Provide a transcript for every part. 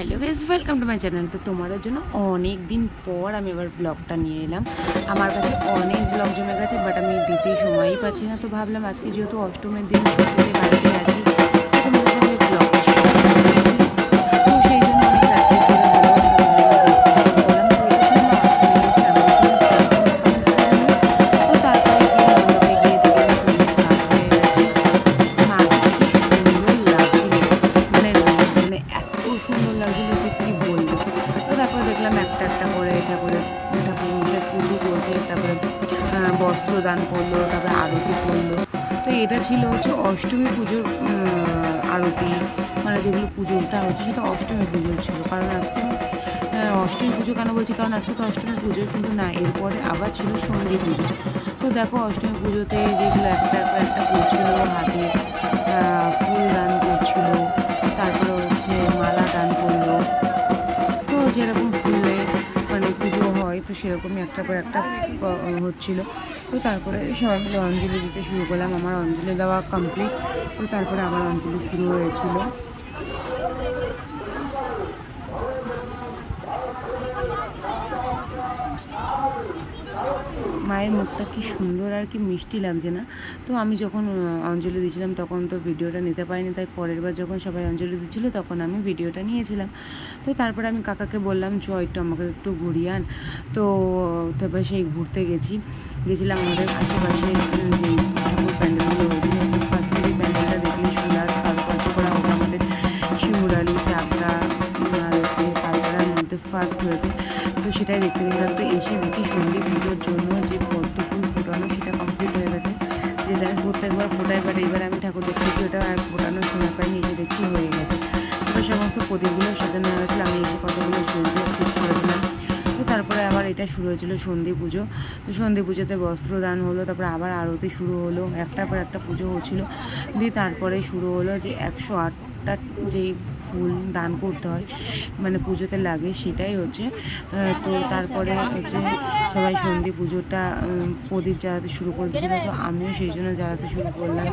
Hello guys welcome to my channel তো তোমাদের জন্য অনেক দিন পর আমি এবার ব্লগটা নিয়ে এলাম। আমার কাছে অনেক ব্লগ জমে গেছে বাট আমি দিতে সময়ই পাচ্ছি না। তো ভাবলাম আজকে যেহেতু অষ্টমের দিন বাড়িতে আছি। ঠাকুরের পুজো করছে তারপরে আহ, বস্ত্রদান করল তারপরে আরতি করল। তো এটা ছিল হচ্ছে অষ্টমী পুজোর আরতি। মানে যেগুলো পুজোটা হচ্ছে সেটা অষ্টমী পুজোর ছিল। কারণ আজকে অষ্টমী পুজো কেন বলছি? কারণ আজকে তো অষ্টমী পুজো কিন্তু না এরপরে আবার ছিল সন্ধি পুজো। তো দেখো অষ্টমী পুজোতে যেগুলো একটা একটা করছিল হাতে ফুল দান করছিল তারপরে হচ্ছে মালা দান করল। তো যেরকম তো সেরকমই একটা করে একটা হচ্ছিল। তো তারপরে সবাই মিলে অঞ্জলি দিতে শুরু করলাম। আমার অঞ্জলি দেওয়া কমপ্লিট তো তারপরে আমার অঞ্জলি শুরু হয়েছিল। মায়ের মুখটা কি সুন্দর আর কি মিষ্টি লাগছে না। তো আমি যখন অঞ্জলি দিয়েছিলাম তখন তো ভিডিওটা নিতে পারিনি, তাই পরের বার যখন সবাই অঞ্জলি দিচ্ছিল তখন আমি ভিডিওটা নিয়েছিলাম। তো তারপরে আমি কাকাকে বললাম, চ, একটু আমাকে একটু ঘুরিয়ে আন। তো তারপরে সেই ঘুরতে গেছি। গেছিলাম আমাদের আশেপাশে যে আমাদের ফার্স্ট হয়েছে। তো সেটাই দেখতে গেলাম। তো এসে দেখি সন্ধি পুজোর জন্য এবার আমি ঠাকুর দেখতে ওটা আর ফোটানোর সময় পাই নিজে দেখছি হয়ে গেছে। তারপর সমস্ত প্রদীপগুলো সাজানো হয়ে গেছিল, আমি এসে কতগুলো সন্ধ্যে ঠিক করে দিলাম। তো তারপরে আবার এটা শুরু হয়েছিল সন্ধি পুজো। তো সন্ধি পুজোতে বস্ত্র দান হলো, তারপরে আবার আরতি শুরু হলো, একটার পর একটা পুজো হচ্ছিল। দিয়ে তারপরে শুরু হলো যে একশো আটটা যেই ফুল দান করতে হয় মানে পুজোতে লাগে, সেটাই হচ্ছে। তো তারপরে হচ্ছে সবাই সন্ধি পুজোটা প্রদীপ জ্বালাতে শুরু করে দিয়েছিল। তো আমিও সেই জন্য জ্বালাতে শুরু করলাম।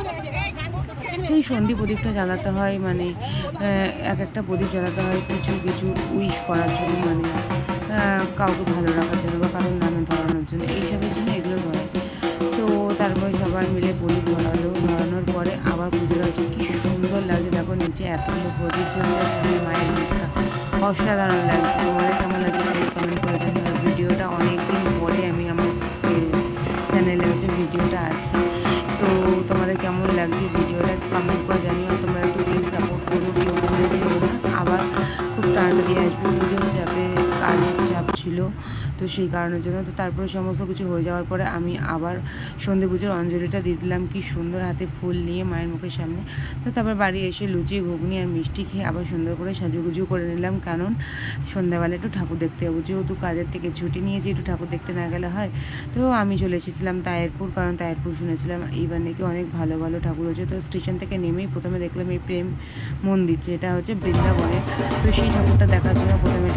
এই সন্ধি প্রদীপটা জ্বালাতে হয় মানে এক একটা প্রদীপ জ্বালাতে হয় কিছু কিছু উইশ করার জন্য মানে কাউকে ভালো রাখার জন্য বা কারোর নামে ধরানোর জন্য এইসবের জন্য এগুলো ধরে। তো তারপরে সবাই মিলে প্রদীপ ধরালো, ধরানোর পরে আবার অসাধারণ লাগছে। তোমাদের কেমন লাগছে প্লিজ কমেন্ট করে জানিও। ভিডিওটা অনেক দিন পরে আমি আমার চ্যানেলে হচ্ছে ভিডিওটা আসছে। তো তোমাদের কেমন লাগছে ভিডিওটা কমেন্ট তো সেই কারণের জন্য তো তারপরে সমস্ত কিছু হয়ে যাওয়ার পরে আমি আবার সন্ধে পুজোর অঞ্জলিটা দিয়ে দিলাম। কি সুন্দর হাতে ফুল নিয়ে মায়ের মুখের সামনে। তো তারপর বাড়ি এসে লুচি, ঘুগনি আর মিষ্টি খেয়ে আবার সুন্দর করে সাজুগুজু করে নিলাম। কারণ সন্ধ্যাবেলা একটু ঠাকুর দেখতে যাব। যেহেতু কাজের থেকে ছুটি নিয়েছি একটু ঠাকুর দেখতে না গেলে হয়, তো আমি চলে এসেছিলাম তায়েরপুর। কারণ তায়েরপুর শুনেছিলাম, এইবার নাকি অনেক ভালো ভালো ঠাকুর হচ্ছে তো স্টেশন থেকে নেমেই প্রথমে দেখলাম এই প্রেম মন্দির, যেটা হচ্ছে বৃন্দাবনের তো সেই ঠাকুরটা দেখার জন্য প্রথমে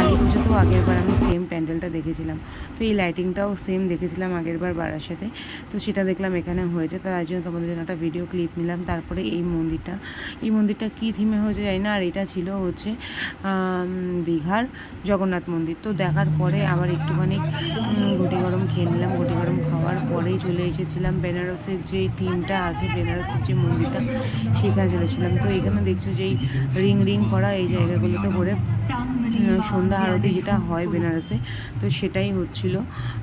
আগে পুজোতেও আগের বার আমি সেম প্যান্ডেলটা দেখেছিলাম। তো এই লাইটিংটাও সেম দেখেছিলাম আগের বার বাড়ার সাথে। তো সেটা দেখলাম এখানে হয়েছে। তার জন্য তোমাদের জন্য একটা ভিডিও ক্লিপ নিলাম। তারপরে এই মন্দিরটা। এই মন্দিরটা কী থিমে হয়েছে জানি না। আর এটা ছিল হচ্ছে দীঘার জগন্নাথ মন্দির। তো দেখার পরে আবার একটুখানি ঘটি গরম খেয়ে নিলাম। ঘটি গরম খাওয়ার পরেই চলে এসেছিলাম। বেনারসের যে থিমটা আছে, বেনারসের যে মন্দিরটা, সেখানে চলেছিলাম তো এখানে দেখছ যে রিং রিং করা এই জায়গাগুলোতে করে সন্ধ্যা আরতি যেটা হয় বেনারসে, তো সেটাই হচ্ছিল।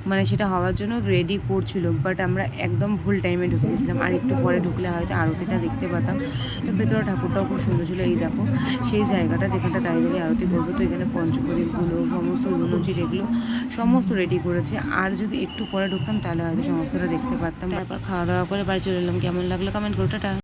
মানে সেটা হওয়ার জন্য রেডি করছিল বাট আমরা একদম ভুল টাইমে ঢুকে গেছিলাম। আর একটু পরে ঢুকলে হয়তো আরতিটা দেখতে পেতাম। তো ভেতরে ঠাকুরটাও খুব সুন্দর ছিল, এই দেখো। সেই জায়গাটা যেখানটা দাঁড়িয়ে আরতি করব, তো এখানে পঞ্চপ্রদীপগুলো সমস্ত ধুনুচি এগুলো সমস্ত রেডি করেছে। আর যদি একটু পরে ঢুকতাম, তাহলে হয়তো সমস্তটা দেখতে পারতাম। তারপর খাওয়া দাওয়া করে বাড়ি চলে এলাম। কেমন লাগল? কমেন্ট করো, টাটা।